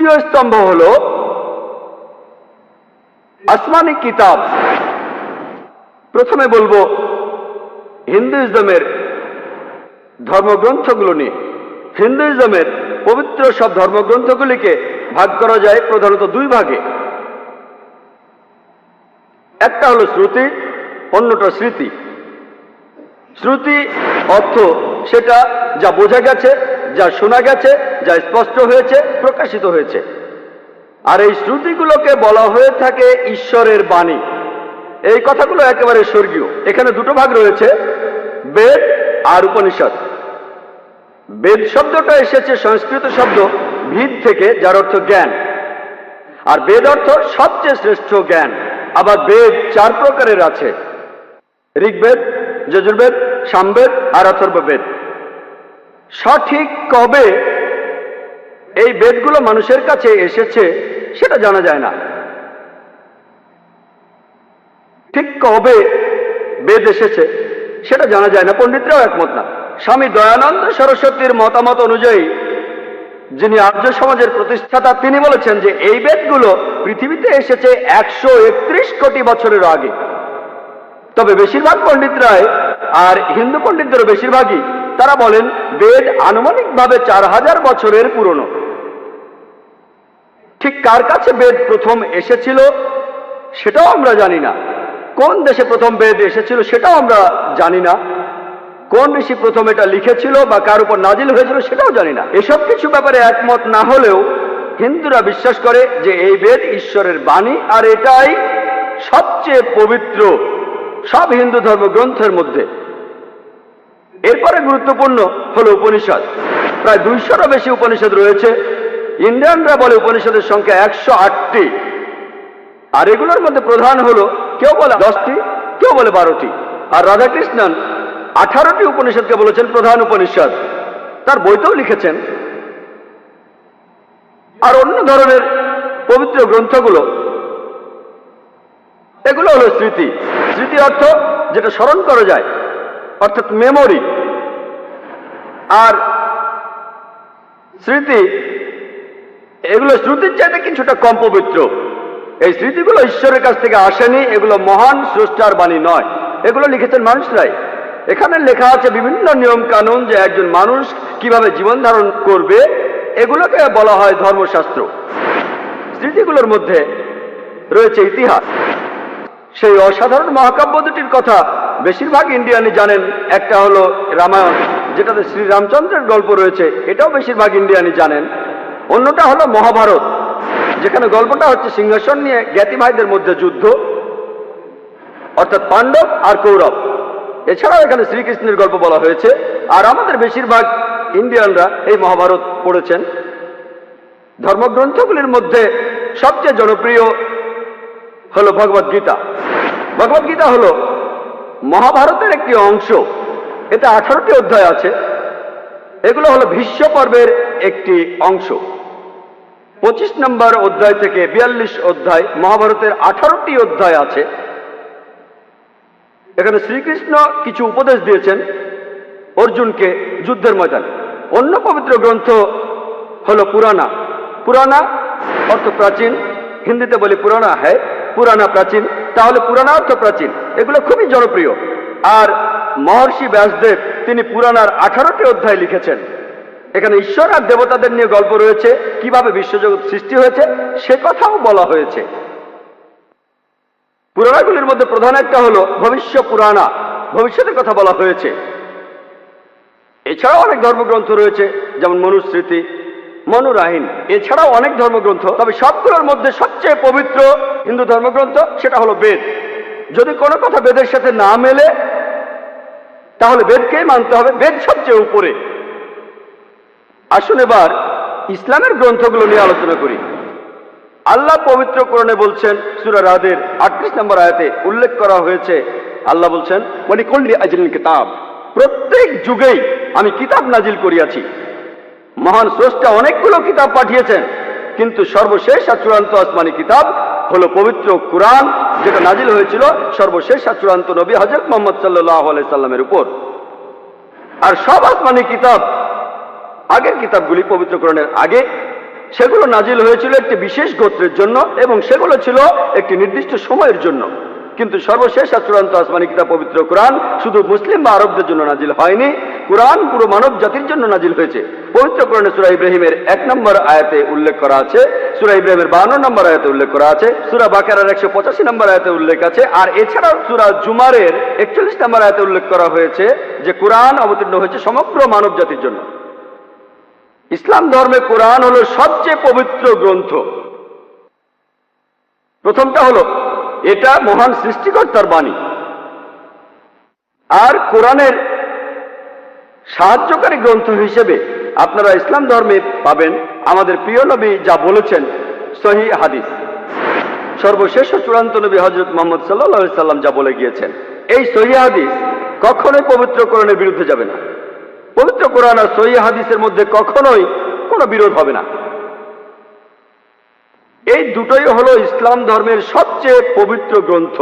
তৃতীয় স্তম্ভ হল আসমানি কিতাব। প্রথমে বলব হিন্দুইজমের ধর্মগ্রন্থগুলো নিয়ে। হিন্দুইজমের পবিত্র সব ধর্মগ্রন্থগুলিকে ভাগ করা যায় প্রধানত দুই ভাগে। একটা হলো শ্রুতি, অন্যটা স্মৃতি। শ্রুতি অর্থ সেটা যা বোঝা গেছে যা শোনা গেছে, যা স্পষ্ট হয়েছে, প্রকাশিত হয়েছে। আর এই শ্রুতিগুলোকে বলা হয়ে থাকে ঈশ্বরের বাণী। এই কথাগুলো একেবারে স্বর্গীয়। এখানে দুটো ভাগ রয়েছে, বেদ আর উপনিষদ। বেদ শব্দটা এসেছে সংস্কৃত শব্দ ভিদ থেকে, যার অর্থ জ্ঞান। আর বেদ অর্থ সবচেয়ে শ্রেষ্ঠ জ্ঞান। আবার বেদ চার প্রকারের আছে। ঋগ্বেদ, যজুর্বেদ, সামবেদ আর অথর্ববেদ। সঠিক কবে এই বেদগুলো মানুষের কাছে এসেছে সেটা জানা যায় না। ঠিক কবে বেদ এসেছে সেটা জানা যায় না, পণ্ডিতরাও একমত না। স্বামী দয়ানন্দ সরস্বতীর মতামত অনুযায়ী যিনি আর্য সমাজের প্রতিষ্ঠাতা, তিনি বলেছেন যে এই বেদগুলো পৃথিবীতে এসেছে একশো একত্রিশ কোটি বছরের আগে। তবে বেশিরভাগ পণ্ডিতরাই আর হিন্দু পণ্ডিতদেরও বেশিরভাগই তারা বলেন, বেদ আনুমানিকভাবে চার হাজার বছরের পুরনো। ঠিক কার কাছে বেদ প্রথম এসেছিল, সেটাও আমরা জানি না। কোন দেশে প্রথম বেদ এসেছিল, সেটাও আমরা জানি না। কোন ঋষি প্রথম এটা লিখেছিল বা কার উপর নাজিল হয়েছিল, সেটাও জানি না। এসব কিছু ব্যাপারে একমত না হলেও হিন্দুরা বিশ্বাস করে যে এই বেদ ঈশ্বরের বাণী, আর এটাই সবচেয়ে পবিত্র সব হিন্দু ধর্মগ্রন্থের মধ্যে। এরপরে গুরুত্বপূর্ণ হলো উপনিষদ। প্রায় দুইশোরও বেশি উপনিষদ রয়েছে। ইন্ডিয়ানরা বলে উপনিষদের সংখ্যা একশো আটটি। আর এগুলোর মধ্যে প্রধান হলো, কেউ বলে দশটি, কেউ বলে বারোটি। আর রাধাকৃষ্ণন আঠারোটি উপনিষদকে বলেছেন প্রধান উপনিষদ। তার বইতেও লিখেছেন। আর অন্য ধরনের পবিত্র গ্রন্থগুলো, এগুলো হলো স্মৃতি। স্মৃতি অর্থ যেটা স্মরণ করা যায়, অর্থাৎ মেমোরি আর স্মৃতি, এগুলো শ্রুতির চাইতে কিছুটা কম পবিত্র। এই স্মৃতিগুলো ঈশ্বরের কাছ থেকে আসেনি, এগুলো মহান স্রষ্টার বাণী নয়। এগুলো লিখেছেন মানুষরাই। এখানে লেখা আছে বিভিন্ন নিয়ম কানুন যে একজন মানুষ কীভাবে জীবন ধারণ করবে, এগুলোকে বলা হয় ধর্মশাস্ত্র। স্মৃতিগুলোর মধ্যে রয়েছে ইতিহাস। সেই অসাধারণ মহাকাব্য দুটির কথা বেশিরভাগ ইন্ডিয়ানই জানেন, একটা হলো রামায়ণ। যেটাতে শ্রীরামচন্দ্রের গল্প রয়েছে, এটাও বেশিরভাগ ইন্ডিয়ানই জানেন। অন্যটা হলো মহাভারত, যেখানে গল্পটা হচ্ছে সিংহাসন নিয়ে জ্ঞাতি ভাইদের মধ্যে যুদ্ধ, অর্থাৎ পাণ্ডব আর কৌরব। এছাড়াও এখানে শ্রীকৃষ্ণের গল্প বলা হয়েছে, আর আমাদের বেশিরভাগ ইন্ডিয়ানরা এই মহাভারত পড়েছেন। ধর্মগ্রন্থগুলির মধ্যে সবচেয়ে জনপ্রিয় হলো ভগবদ্গীতা। ভগবদ্গীতা ভগবদ গীতা হলো মহাভারতের একটি অংশ। এতে আঠারোটি অধ্যায় আছে। এগুলো হলো ভীষ্ম পর্বের একটি অংশ। পঁচিশ নম্বর অধ্যায় থেকে বিয়াল্লিশ অধ্যায় মহাভারতের আঠারোটি অধ্যায় আছে। এখানে শ্রীকৃষ্ণ কিছু উপদেশ দিয়েছেন অর্জুনকে যুদ্ধের ময়দান। অন্য পবিত্র গ্রন্থ হলো পুরানা পুরানা অর্থ প্রাচীন। হিন্দিতে বলি পুরানা হ্যাঁ পুরানা প্রাচীন। তাহলে পুরানা অর্থ প্রাচীন। এগুলো খুবই জনপ্রিয়। আর মহর্ষি ব্যাসদেব তিনি পুরানার আঠারোটি অধ্যায় লিখেছেন। এখানে ঈশ্বর আর দেবতাদের নিয়ে গল্প রয়েছে, কীভাবে বিশ্বজগৎ সৃষ্টি হয়েছে, সে কথাও বলা হয়েছে। পুরাণাগুলির মধ্যে প্রধান একটা হলো ভবিষ্য পুরাণা। ভবিষ্যতের কথা বলা হয়েছে। এছাড়াও অনেক ধর্মগ্রন্থ রয়েছে, যেমন মনুস্মৃতি, মনুরাহীন। এছাড়াও অনেক ধর্মগ্রন্থ, তবে সবগুলোর মধ্যে সবচেয়ে পবিত্র হিন্দু ধর্মগ্রন্থ সেটা হলো বেদ। যদি কোনো কথা বেদের সাথে না মেলে তাহলে বেদকেই মানতে হবে। বেদ সবচেয়ে উপরে। আসুন এবার ইসলামের গ্রন্থগুলো নিয়ে আলোচনা করি। আল্লাহ পবিত্র কোরণে বলছেন, সুরা রাদের আটত্রিশ নম্বর আয়াতে উল্লেখ করা হয়েছে, আল্লাহ বলছেন মানে কল্লি আজলিন কিতাব। প্রত্যেক যুগেই আমি কিতাব নাজিল করিয়াছি। মহান স্রষ্টা অনেকগুলো কিতাব পাঠিয়েছেন, কিন্তু সর্বশেষ আর চূড়ান্ত আসমানি কিতাব হলো পবিত্র কুরআন যেটা নাজিল হয়েছিল সর্বশেষ চূড়ান্ত নবী হজরত মোহাম্মদ সাল্লাহ সাল্লামের উপর। আর সব আসমানি কিতাব, আগের কিতাবগুলি পবিত্র কোরআনের আগে, সেগুলো নাজিল হয়েছিল একটি বিশেষ গোত্রের জন্য এবং সেগুলো ছিল একটি নির্দিষ্ট সময়ের জন্য। কিন্তু সর্বশেষ আর চূড়ান্ত আসমানি কিতাব পবিত্র কোরআন শুধু মুসলিম বা আরবদের জন্য নাজিল হয়নি। কোরআন পুরো মানব জাতির জন্য নাজিল হয়েছে। পবিত্র কোরআনে সুরা ইব্রাহিমের এক নম্বর আয়াতে উল্লেখ করা আছে, সুরা ইব্রাহিমের বান্ন নম্বর আয়াতে উল্লেখ করা আছে, সুরা বাকারার একশো পঁচাশি নম্বর আয়াতে উল্লেখ আছে, আর এছাড়াও সুরা জুমারের একচল্লিশ নম্বর আয়াতে উল্লেখ করা হয়েছে যে কোরআন অবতীর্ণ হয়েছে সমগ্র মানব জাতির জন্য। ইসলাম ধর্মে কোরআন হলো সবচেয়ে পবিত্র গ্রন্থ। প্রথমটা হলো, এটা মহান সৃষ্টিকর্তার বাণী। আর কোরআনের সাহায্যকারী গ্রন্থ হিসেবে আপনারা ইসলাম ধর্মে পাবেন আমাদের প্রিয় নবী যা বলেছেন, সহি হাদিস। সর্বশেষ চূড়ান্ত নবী হজরত মোহাম্মদ সাল্লাহ সাল্লাম যা বলে গিয়েছেন, এই সহি হাদিস কখনোই পবিত্র কোরআনের বিরুদ্ধে যাবে না। পবিত্র কোরআন আর সহি হাদিসের মধ্যে কখনোই কোনো বিরোধ হবে না। এই দুটোই হলো ইসলাম ধর্মের সবচেয়ে পবিত্র গ্রন্থ।